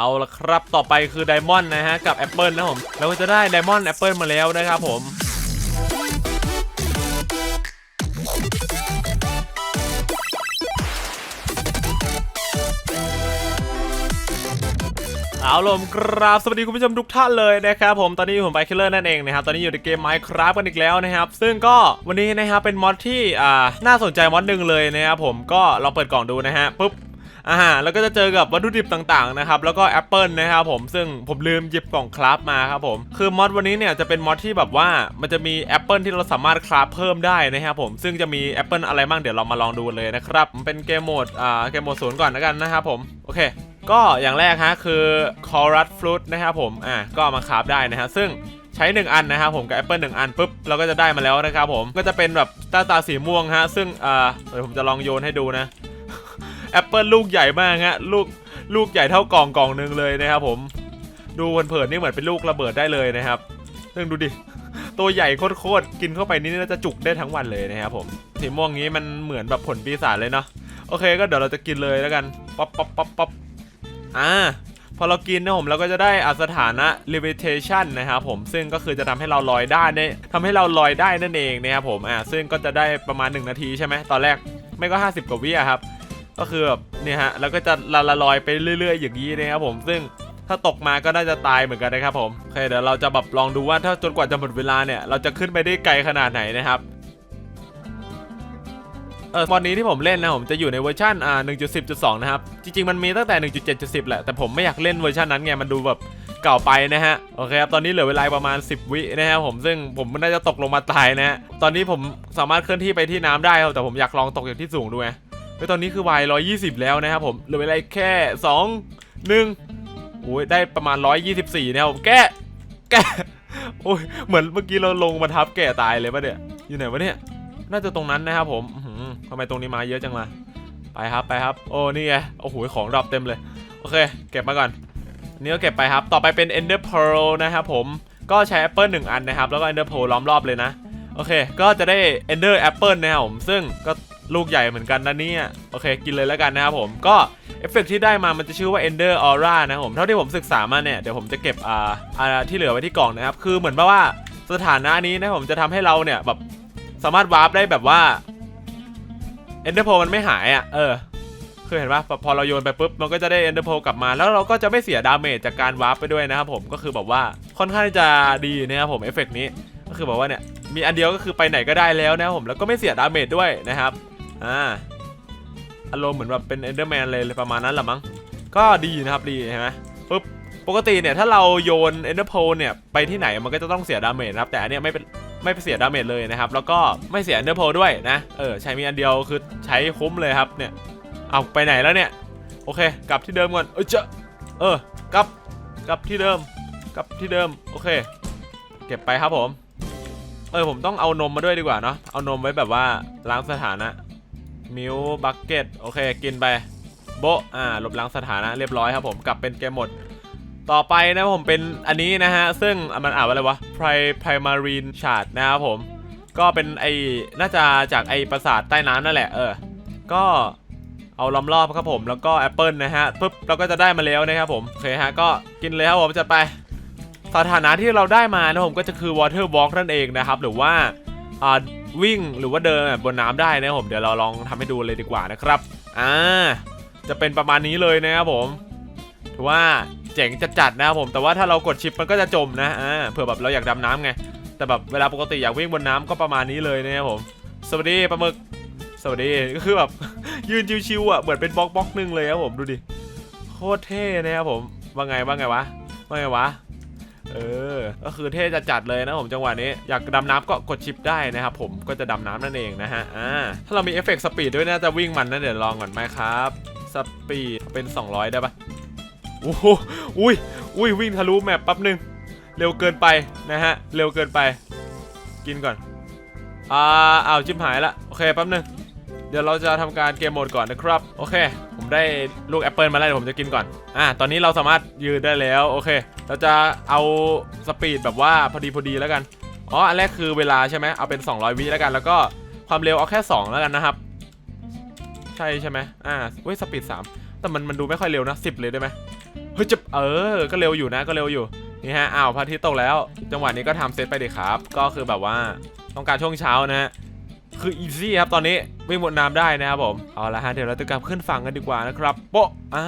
เอาละครับต่อไปคือไดมอนด์นะฮะกับแอปเปิลนะผมเราก็จะได้ไดมอนด์แอปเปิลมาแล้วนะครับผมเอาลมกราบสวัสดีคุณผู้ชมทุกท่านเลยนะครับผมตอนนี้ผมไปคิลเลอร์นั่นเองนะครับตอนนี้อยู่ในเกม Minecraft กันอีกแล้วนะครับ ซึ่งก็วันนี้นะครับเป็นมอดที่อ่าน่าสนใจมอดหนึ่งเลยนะครับผมก็ลองเปิดกล่องดูนะฮะปุ๊บ อ่าแล้วก็จะเจอกับวัตถุดิบต่างๆนะครับแล้วก็แอปเปิลนะครับผมซึ่งผมลืมหยิบกล่องคราฟมาครับผมคือมอดวันนี้เนี่ยจะเป็นมอดที่แบบว่ามันจะมีแอปเปิลที่เราสามารถคราฟเพิ่มได้นะครับผมซึ่งจะมีแอปเปิลอะไรบ้างเดี๋ยวเรามาลองดูเลยนะครับเป็นเกมโหมดอ่าเกมโหมดศูนย์ก่อนแล้วกันนะครับผมโอเคก็อย่างแรกฮะคือคอรัสฟรุตนะครับผมอะก็มาคราฟได้นะฮะซึ่งใช้ 1 อันนะครับผมกับแอปเปิลหนึ่งอันปุ๊บเราก็จะได้มาแล้วนะครับผมก็จะเป็นแบบตาตาสีม่วงฮะซึ่งอ่าเดี๋ยวผมจะลองโยนให้ดูนะ แอปเปิลลูกใหญ่มากฮะลูกลูกใหญ่เท่ากล่องกล่องหนึ่งเลยนะครับผม ดูเผินๆนี่เหมือนเป็นลูกระเบิดได้เลยนะครับซึ่งดูดิตัวใหญ่โคตรๆกินเข้าไปนี่น่าจะจุกได้ทั้งวันเลยนะครับผมสีม่วงนี้มันเหมือนแบบผลปีศาจเลยเนาะโอเคก็เดี๋ยวเราจะกินเลยแล้วกันป๊อปป๊อปป๊อปป๊อปอ่าพอเรากินนะผมเราก็จะได้อาสถานะ levitation นะครับผมซึ่งก็คือจะทำให้เราลอยได้เนี่ยทำให้เราลอยได้นั่นเองนะครับผมอ่าซึ่งก็จะได้ประมาณ 1 นาทีใช่ไหมตอนแรกไม่ก็ 50 กว่าวิอะครับ ก็คือแบบเนี่ยฮะแล้วก็จะละละลอยไปเรื่อย ๆ อย่างนี้นะครับผมซึ่งถ้าตกมาก็น่าจะตายเหมือนกันนะครับผมโอเคเดี๋ยวเราจะแบบลองดูว่าถ้าจนกว่าจะหมดเวลาเนี่ยเราจะขึ้นไปได้ไกลขนาดไหนนะครับเออตอนนี้ที่ผมเล่นนะผมจะอยู่ในเวอร์ชันอ่า1.10.2 นะครับ จริงๆ มันมีตั้งแต่ 1.7.10 แหละ แต่ผมไม่อยากเล่นเวอร์ชันนั้นไง มันดูแบบเก่าไปนะฮะ โอเคครับ ตอนนี้เหลือเวลาประมาณ 10 วินะครับผม ซึ่งผมน่าจะตกลงมาตายนะฮะ ตอนนี้ผมสามารถเคลื่อนที่ไปที่น้ำได้ครับแต่ผมอยากลองตกจากที่สูงดูไง เฮ้ยตอนนี้คือวาย120แล้วนะครับผมเหลือเวลาแค่2 1โอ้ยได้ประมาณ124นะครับผมแกะแกะโอ้ยเหมือนเมื่อกี้เราลงมาทับแกะตายเลยปะเนี่ยอยู่ไหนวะเนี่ย น่าจะตรงนั้นนะครับผมทำไมตรงนี้มาเยอะจังล่ะไปครับไปครับ โอ้นี่ไงโอ้โหของดรอปเต็มเลยโอเค เก็บมาก่อนนนี้ก็เก็บไปครับ ต่อไปเป็น Ender Pearl นะครับผมก็ใช้ Apple 1 อันนะครับ แล้วก็ Ender Pearl ล้อมรอบเลยนะ โอเค ก็จะได้ Ender Apple นะครับผมซึ่งก็ ลูกใหญ่เหมือนกันนะเนี่ย โอเค กินเลยแล้วกันนะครับผม ก็เอฟเฟกต์ที่ได้มามันจะชื่อว่า Ender Aura นะครับผม เท่าที่ผมศึกษามาเนี่ย เดี๋ยวผมจะเก็บอ่าอ่าที่เหลือไว้ที่กล่องนะครับ คือเหมือนว่าสถานะนี้นะผมจะทำให้เราเนี่ยแบบสามารถวาร์ปได้แบบว่าเอนเดอร์โพมันไม่หายอะ เออคือเห็นปะพอพอเราโยนไปปุ๊บ มันก็จะได้เอนเดอร์โพกลับมา แล้วเราก็จะไม่เสียดาเมจจากการวาร์ปไปด้วยนะครับผม ก็คือแบบว่าค่อนข้างจะดีนะครับผมเอฟเฟกต์นี้ ก็คือแบบว่าเนี่ยมีอันเดียวก็คือไปไหนก็ได้แล้วนะครับผม แล้วก็ไม่เสียดาเมจด้วยนะครับ อ่าอารมณ์เหมือนแบบเป็นเอนเดอร์แมนเลยประมาณนั้นแหละมั้งก็ดีนะครับดีเห็นไหมปุ๊บปกติเนี่ยถ้าเราโยนเอนเดอร์โพเนี่ยไปที่ไหนมันก็จะต้องเสียดาเมจนะครับแต่อันเนี้ยไม่เป็นไม่เสียดาเมจเลยนะครับ แล้วก็ไม่เสียเอนเดอร์โพด้วยนะเออใช้มีอันเดียวคือใช้คุ้มเลยครับเนี่ยเอาไปไหนแล้วเนี่ยโอเค กลับที่เดิมก่อนเออเจะเออกลับกลับที่เดิมกลับที่เดิมโอเค เก็บไปครับผมเออผมต้องเอานมมาด้วยดีกว่าเนาะเอานมไว้แบบว่าล้างสถานะ มิลบักเก็ตโอเคกินไปโบอ่าลบล้างสถานะเรียบร้อยครับผมกลับเป็นเกมหมด ต่อไปนะผมเป็นอันนี้นะฮะ ซึ่งมันอ่านว่าอะไรวะ Pri Primarine Shard นะครับผม ก็เป็นไอน่าจะจากไอปราสาทใต้น้ำนั่นแหละเออ ก็เอาล้อมรอบครับผมแล้วก็แอปเปิลนะฮะปุ๊บเราก็จะได้มาแล้วนะครับผมโอเคฮะก็กินเลยครับผมจะไปสถานะที่เราได้มานะผมก็จะคือ Water Walk นั่นเองนะครับ หรือว่าอ่า วิ่งหรือว่าเดินบนน้ำได้นะครับผมเดี๋ยวเราลองทำให้ดูเลยดีกว่านะครับอ่าจะเป็นประมาณนี้เลยนะครับผมถือว่าเจ๋งจัดๆนะครับผมแต่ว่าถ้าเรากดชิปมันก็จะจมนะอ่าเผื่อแบบเราอยากดำน้ำไงแต่แบบเวลาปกติอยากวิ่งบนน้ำก็ประมาณนี้เลยนะครับผม สวัสดีปลาหมึกสวัสดีก็คือแบบยืนชิวๆอะเหมือนเป็นบล็อกบล็อกหนึ่งเลยครับผมดูดิโคตรเท่นะครับผมว่าไงว่าไงวะว่าไงวะ เออ ก็คือเท่จัดเลยนะผมจังหวะนี้ อยากดำน้ำก็กดชิปได้นะครับผมก็จะดำน้ำนั่นเองนะฮะ อ่า ถ้าเรามีเอฟเฟกต์สปีดด้วยน่าจะวิ่งมันนะเดี๋ยวลองก่อนไหมครับ สปีดเป็น 200 ได้ปะโอ้โหอุ้ย อุ้ยวิ่งทะลุแมปแป๊บหนึ่งเร็วเกินไปนะฮะ เร็วเกินไป กินก่อน อ่าอ้าวชิบหายละ โอเคแป๊บหนึ่ง เดี๋ยวเราจะทำการเกมโหมดก่อนนะครับ โอเค ผมได้ลูกแอปเปิลมาแล้วเดี๋ยวผมจะกินก่อน อ่า ตอนนี้เราสามารถยืนได้แล้ว โอเค เราจะเอาสปีดแบบว่าพอดีพอดีแล้วกัน อ๋อ อันแรกคือเวลาใช่ไหมเอาเป็น 200 วิแล้วกัน แล้วก็ความเร็วเอาแค่ 2 แล้วกันนะครับ ใช่ใช่ไหมอ่าเว้ย สปีด 3 แต่มันมันดูไม่ค่อยเร็วนะ 10 เลยได้ไหมเฮ้ยจะเออ ก็เร็วอยู่นะ ก็เร็วอยู่ นี่ฮะ อ้าว พระอาทิตย์ตกแล้ว จังหวะนี้ก็ทำเซตไปดิครับ ก็คือแบบว่าต้องการช่วงเช้านะฮะ คืออีซี่ครับตอนนี้วิ่งบนน้ำได้นะครับผมเอาละฮะเดี๋ยวเราจะกลับขึ้นฝั่งกันดีกว่านะครับโป๊ะอ่า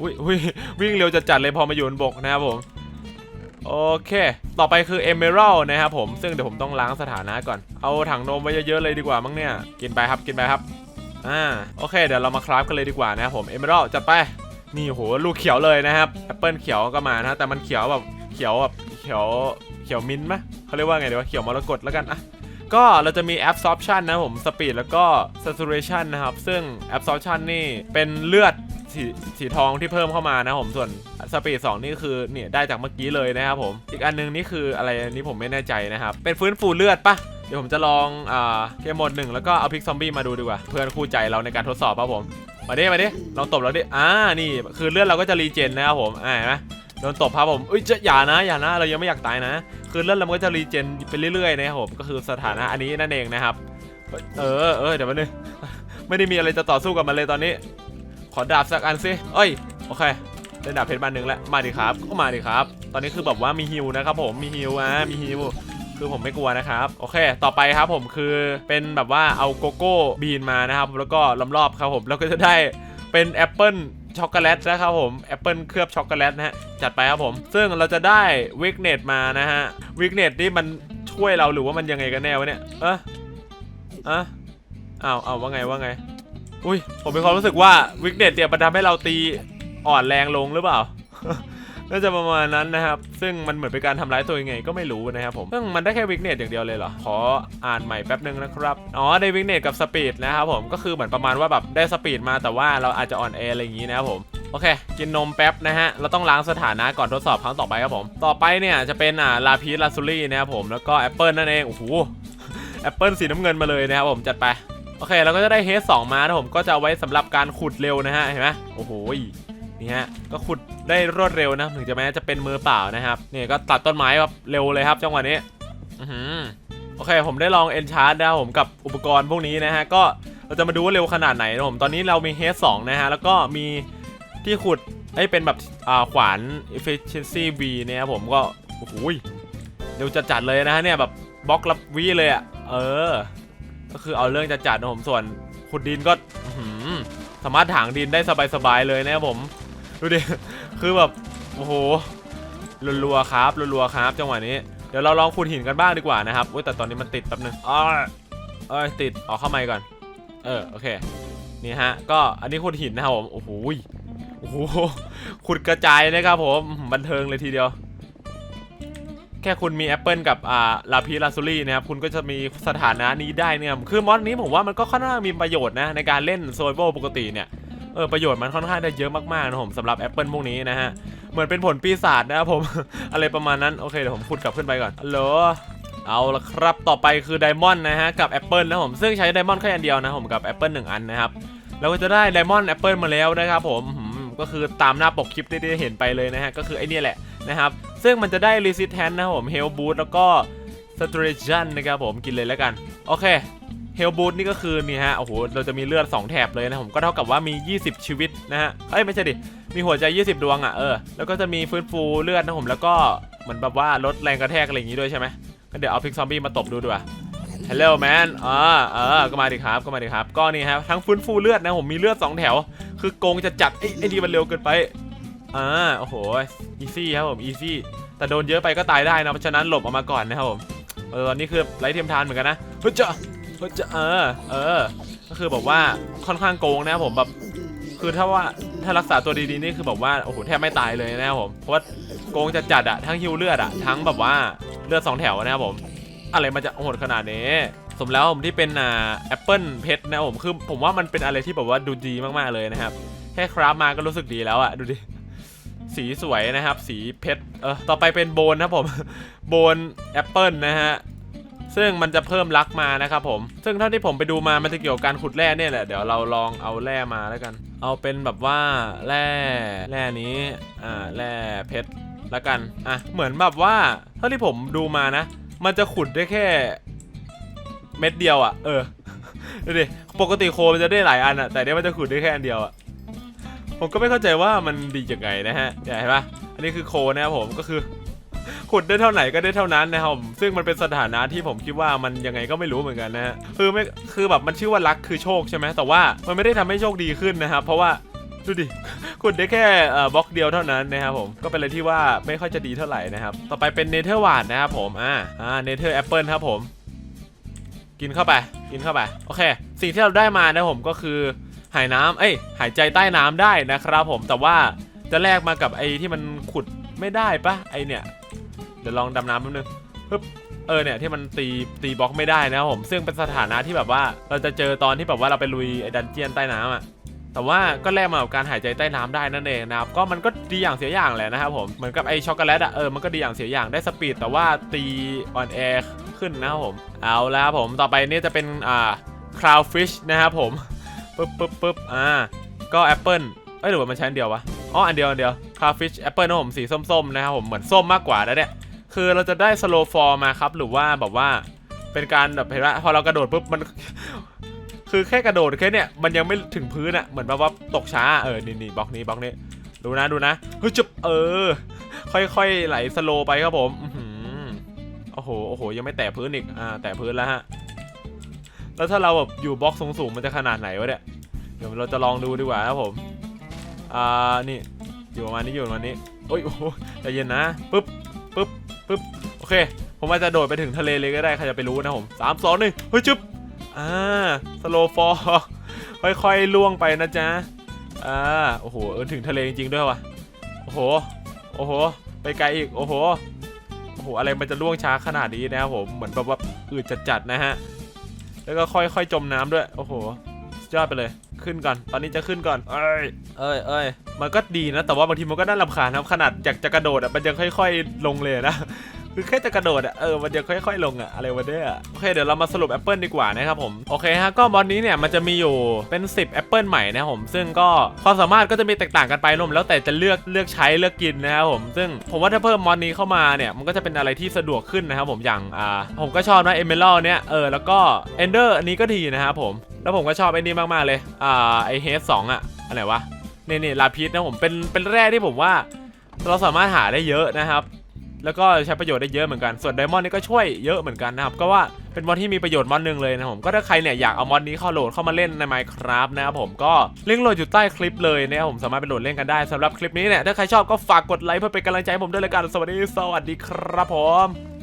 อุ้ยอุ้ยวิ่งเร็วจัดๆเลยพอมาอยู่บนบกนะครับผมโอเค ต่อไปคือ Emerald นะครับผม ซึ่งเดี๋ยวผมต้องล้างสถานะก่อน เอาถังนมไว้เยอะๆเลยดีกว่ามั้งเนี่ย กินไปครับ กินไปครับ อ่า โอเค เดี๋ยวเรามาคราฟกันเลยดีกว่านะครับผม Emerald จัดไป นี่โห ลูกเขียวเลยนะครับ แอปเปิลเขียวก็มานะ แต่มันเขียวแบบ เขียวแบบ เขียว เขียวมิ้นท์ไหมเขาเรียกว่าไงเดี๋ยวเขียวมรกตแล้วกัน อะ ก็เราจะมี absorption นะผม speed แล้วก็ saturation นะครับ ซึ่ง absorption นี่เป็นเลือดสีสีทองที่เพิ่มเข้ามานะผมส่วน speed 2นี่คือเนี่ยได้จากเมื่อกี้เลยนะครับผม อีกอันนึงนี่คืออะไรอันนี้ผมไม่แน่ใจนะครับ เป็นฟื้นฟูเลือดปะเดี๋ยวผมจะลองอ่าเกมโหมดหนึ่งแล้วก็เอาพิกซอมบี้มาดูดีกว่า เพื่อนคู่ใจเราในการทดสอบครับผมมาดิมาดิลองตบเราดิอ่านี่คือเลือดเราก็จะรีเจนนะครับผมอ่าเห็นไหม โดนตบครับผมเอ้ยจะอย่านะอย่านะเรายังไม่อยากตายนะ คือเลือดเรามันก็จะรีเจนไปเรื่อยๆนะครับผมก็คือสถานะอันนี้นั่นเองนะครับ เออเออเดี๋ยวมานึงไม่ได้มีอะไรจะต่อสู้กับมันเลยตอนนี้ ขอดาบสักอันสิเอ้ยโอเคได้ดาบเพชรมาหนึ่งแล้วมาดิครับก็มาดิครับ ตอนนี้คือแบบว่ามีฮิวนะครับผมมีฮิวอะมีฮิวคือผมไม่กลัวนะครับ โอเค ต่อไปครับผมคือเป็นแบบว่าเอาโกโก้บีนมานะครับ แล้วก็ล้อมรอบครับผมแล้วก็จะได้เป็นแอปเปิล ช็อกโกแลตนะครับผมแอปเปิลเคลือบช็อกโกแลตนะฮะจัดไปครับผม ซึ่งเราจะได้วิกเนตมานะฮะวิกเนตนี่มันช่วยเราหรือว่ามันยังไงกันแน่วะเนี่ยเอะอะอ้าวอ้าวว่าไงว่าไง อุ้ยผมมีความรู้สึกว่าวิกเนตเนี่ยมันทำให้เราตีอ่อนแรงลงหรือเปล่า น่าจะประมาณนั้นนะครับ ซึ่งมันเหมือนเป็นการทำร้ายตัวยังไงก็ไม่รู้นะครับผมซึ่งมันได้แค่วิกเนตอย่างเดียวเลยเหรอ ขออ่านใหม่แป๊บนึงนะครับ อ๋อได้วิกเนตกับสปีดนะครับผม ก็คือเหมือนประมาณว่าแบบได้สปีดมาแต่ว่าเราอาจจะอ่อนแออะไรอย่างนี้นะครับผมโอเค กินนมแป๊บนะฮะ เราต้องล้างสถานะก่อนทดสอบครั้งต่อไปครับผม ต่อไปเนี่ยจะเป็นอ่าลาพีสลาซูรี่นะครับผม แล้วก็แอปเปิลนั่นเอง โอ้โห แอปเปิลสีน้ำเงินมาเลยนะครับผม จัดไป โอเค เราก็จะได้เฮสสองมานะผม ก็จะเอาไว้สำหรับการขุดเร็วนะฮะ เห็นไหมโอ้โห นี่ฮะก็ขุดได้รวดเร็วนะถึงจะแม้จะเป็นมือเปล่านะครับนี่ก็ตัดต้นไม้แบบเร็วเลยครับจังหวะนี้อือหือโอเค ผมได้ลองเอนชาร์ดนะครับผมกับอุปกรณ์พวกนี้นะฮะก็เราจะมาดูว่าเร็วขนาดไหนนะผมตอนนี้เรามีเฮสสองนะฮะแล้วก็มีที่ขุดให้เป็นแบบอ่าขวาน efficiency V เนี่ยครับผมก็โอ้โหยเร็วจัดๆเลยนะฮะเนี่ยแบบบล็อกละวิเลยอะเออ ก็คือเอาเรื่องจัดๆนะผมส่วนขุดดินก็สามารถถางดินได้สบายๆเลยนะครับผม ดูดิ คือแบบ โอ้โห รัวๆครับ รัวๆครับ จังหวะนี้ เดี๋ยวเราลองขุดหินกันบ้างดีกว่านะครับอุ้ยแต่ตอนนี้มันติดแป๊บนึงอ้อเอ้ยติดออกเข้ามาก่อน เออ โอเค นี่ฮะ ก็อันนี้ขุดหินนะครับผม โอ้โหยโอ้โห ขุดกระจายนะครับผมอื้อหือบันเทิงเลยทีเดียว แค่คุณมีแอปเปิลกับ อ่า ลาพิลาซูรี่นะครับ คุณก็จะมีสถานะนี้ได้เนี่ย คือมอดนี้ผมว่ามันก็ค่อนข้างมีประโยชน์นะในการเล่นโซลโบปกติเนี่ยเออประโยชน์มันค่อนข้างได้เยอะมากๆนะผมสำหรับแอปเปิลพวกนี้นะฮะเหมือนเป็นผลปีศาจนะครับผม อะไรประมาณนั้นโอเคเดี๋ยวผมขุดกลับขึ้นไปก่อนฮัลโหลเอาละครับต่อไปคือไดมอนด์นะฮะกับแอปเปิลนะผมซึ่งใช้ไดมอนด์แค่อันเดียวนะผมกับแอปเปิลหนึ่งอันนะครับเราก็จะได้ไดมอนด์แอปเปิลมาแล้วนะครับผมก็คือตามหน้าปกคลิปที่ได้เห็นไปเลยนะฮะก็คือไอ้เนี่ยแหละนะครับซึ่งมันจะได้ r e s i s t a n c นะครับผม health boost แล้วก็ saturation นะครับผมกินเลยแล้วกัน โอเค เฮลบูทนี่ก็คือนี่ฮะ โอ้โห เราจะมีเลือด 2 แถบเลยนะผม ก็เท่ากับว่ามี 20 ชีวิตนะฮะ เอ้ย ไม่ใช่ดิ มีหัวใจ 20 ดวงอะ เออ แล้วก็จะมีฟื้นฟูเลือดนะผม แล้วก็เหมือนแบบว่าลดแรงกระแทกอะไรอย่างงี้ด้วยใช่ไหมก็เดี๋ยวเอาพิกซอมบี้มาตบดูดีกว่า Hello man อ่าเออก็มาดิครับ ก็มาดิครับ ก็นี่ครับทั้งฟื้นฟูเลือดนะผม มีเลือด 2 แถว คือโกงจะจัดไอ้ไอ้นี่มันเร็วเกินไป อ่า โอ้โห อีซี่ครับผม อีซี่ แต่โดนเยอะไปก็ตายได้นะ เพราะฉะนั้นหลบออกมาก่อนนะครับผม เออนี่คือไร้เทียมทานเหมือนกันนะเฮ้ยจะ เฮ้ยจะเออ เออ ก็คือแบบว่าค่อนข้างโกงนะผมแบบ คือถ้าว่าถ้ารักษาตัวดีๆนี่คือแบบว่าโอ้โหแทบไม่ตายเลยนะผม เพราะว่าโกงจะจัดอะทั้งฮิวเลือดอะทั้งแบบว่าเลือดสองแถวนะครับผม อะไรมันจะโหดขนาดนี้สมแล้วผมที่เป็นอ่าแอปเปิลเพชรนะผมคือผมว่ามันเป็นอะไรที่แบบว่าดูดีมากๆเลยนะครับแค่คราฟมาก็รู้สึกดีแล้วอะดูดิสีสวยนะครับ สีเพชรเออต่อไปเป็นโบนนะผมโบนแอปเปิลนะฮะ ซึ่งมันจะเพิ่มลักมานะครับผม ซึ่งเท่าที่ผมไปดูมา มันจะเกี่ยวกับการขุดแร่เนี่ยแหละ เดี๋ยวเราลองเอาแร่มาแล้วกัน เอาเป็นแบบว่าแร่แร่นี้ อ่า แร่เพชรล้วกัน อะ เหมือนแบบว่า เท่าที่ผมดูมานะ มันจะขุดได้แค่ เม็ดเดียวอะ่ะ เออดูดิ ปกติโคมันจะได้หลายอันอะ่ะ แต่เนี้ยมันจะขุดได้แค่อันเดียวอะ่ะ ผมก็ไม่เข้าใจว่ามันดียังไงนะฮะเนี่ยเห็นปะอันนี้คือโคนะครับผม ก็คือ ขุดได้เท่าไหนก็ได้เท่านั้นนะครับซึ่งมันเป็นสถานะที่ผมคิดว่ามันยังไงก็ไม่รู้เหมือนกันนะฮะคือไม่คือแบบมันชื่อว่ารักคือโชคใช่ไหมแต่ว่ามันไม่ได้ทำให้โชคดีขึ้นนะครับเพราะว่าดูดิขุดได้แค่บล็อกเดียวเท่านั้นนะครับผมก็เป็นอะไรที่ว่าไม่ค่อยจะดีเท่าไหร่นะครับต่อไปเป็นเนเธอร์วาดนะครับผมอ่าอ่าเนเธอร์แอปเปิลครับผมกินเข้าไปกินเข้าไปโอเค สิ่งที่เราได้มานะผมก็คือหายน้ำเอ้ยหายใจใต้น้ำได้นะครับผมแต่ว่าจะแลกมากับไอ้ที่มันขุดไม่ได้ปะไอเนี่ย ดี๋ยวลองดำน้ำแป๊บนึงปึ๊บเออเนี่ยที่มันตีตีบล็อกไม่ได้นะครับผมซึ่งเป็นสถานะที่แบบว่าเราจะเจอตอนที่แบบว่าเราไปลุยไอ้ดันเจียนใต้น้ำอะแต่ว่าก็แลกมากับการหายใจใต้น้ำได้นั่นเองนะครับก็มันก็ดีอย่างเสียอย่างแหละนะครับผมเหมือนกับไอ้ช็อกโกแลตอะเออมันก็ดีอย่างเสียอย่างได้สปีดแต่ว่าตีออนแอร์ขึ้นนะครับผมเอาแล้วครับผมต่อไปนี่จะเป็นอ่าคราวฟิชนะครับผมปึ๊บปึ๊บปึ๊บอ่าก็แอปเปิลเอ้ยหรือว่ามันใช้อันเดียววะอ๋ออันเดียวอันเดียวคราวฟิชแอปเปิลนะผมสีส้มๆนะครับผมเหมือนส้มมากกว่านะเนี่ย คือเราจะได้สโลฟอร์มาครับ หรือว่าแบบว่าเป็นการแบบเห็นไหมพอเรากระโดดปุ๊บมัน คือแค่กระโดดแค่เนี่ยมันยังไม่ถึงพื้นอะเหมือนแบบว่าตกช้าเออนี่นี่บล็อกนี้บล็อกนี้ ดูนะดูนะเฮ้ยจุบเออ ค่อยๆไหลสโลไปครับผมอือหือโอ้โหโอ้โหยังไม่แตะพื้นอีกอ่าแตะพื้นแล้วฮะแล้วถ้าเราแบบอยู่บล็อกสูงๆมันจะขนาดไหนวะเนี่ยเดี๋ยวเราจะลองดูดีกว่าครับผมอ่านี่อยู่ประมาณนี้อยู่ประมาณนี้โอ้ยโอ้โหใจเย็นนะปึ๊บ ปึ๊บโอเค ผมอาจจะโดดไปถึงทะเลเลยก็ได้ใครจะไปรู้นะผมสามสองหนึ่งเฮ้ยจุ๊บอ่าสโลฟอร์ค่อยๆล่วงไปนะจ๊ะอ่าโอ้โหเออถึงทะเลจริงๆด้วยว่ะโอ้โหโอ้โห ไปไกลอีกโอ้โหโอ้โหอะไรมันจะล่วงช้าขนาดนี้นะครับผมเหมือนแบบว่าอืดจัดๆนะฮะแล้วก็ค่อยๆจมน้ำด้วย โอ้โหยอดไปเลย ขึ้นก่อน ตอนนี้จะขึ้นก่อน เอ้ย เอ้ยเอ้ยมันก็ดีนะ แต่ว่าบางทีมันก็น่ารำคาญนะครับ ขนาดอยากจะกระโดดอะ มันยังค่อย ๆ ลงเลยนะ คือแค่จะกระโดดอะเออมันจะค่อยๆ ลงอะอะไรวะเนี่ยโอเคเดี๋ยวเรามาสรุปแอปเปิลดีกว่านะครับผมโอเคฮะก็มอนนี้เนี่ยมันจะมีอยู่เป็น 10แอปเปิลใหม่นะครับผมซึ่งก็ความสามารถก็จะมีแตกต่างกันไปรวมแล้วแต่จะเลือกเลือกใช้เลือกกินนะครับผมซึ่งผมว่าถ้าเพิ่มมอนนี้เข้ามาเนี่ยมันก็จะเป็นอะไรที่สะดวกขึ้นนะครับผมอย่างอ่าผมก็ชอบนะเอเมอรัลเนี่ยเออแล้วก็เอนเดอร์อันนี้ก็ดีนะครับผมแล้วผมก็ชอบไอ้นี่มากๆเลยอ่าไอเฮสสองอะอะไรวะนี่นี่ลาพิษนะผมเป็นเป็นแร่ที่ผมว่า เราสามารถหาได้เยอะนะครับ แล้วก็ใช้ประโยชน์ได้เยอะเหมือนกัน ส่วนไดมอนด์นี่ก็ช่วยเยอะเหมือนกันนะครับ ก็ว่าเป็นมอนที่มีประโยชน์มอนหนึ่งเลยนะครับผม ก็ถ้าใครเนี่ยอยากเอามอนนี้เข้าโหลดเข้ามาเล่นใน Minecraft นะครับผม ก็ลิงก์โหลดอยู่ใต้คลิปเลยนะครับผม สามารถไปโหลดเล่นกันได้สำหรับคลิปนี้เนี่ย ถ้าใครชอบก็ฝากกดไลค์เพื่อเป็นกำลังใจให้ผมด้วยละกัน สวัสดี สวัสดีครับผม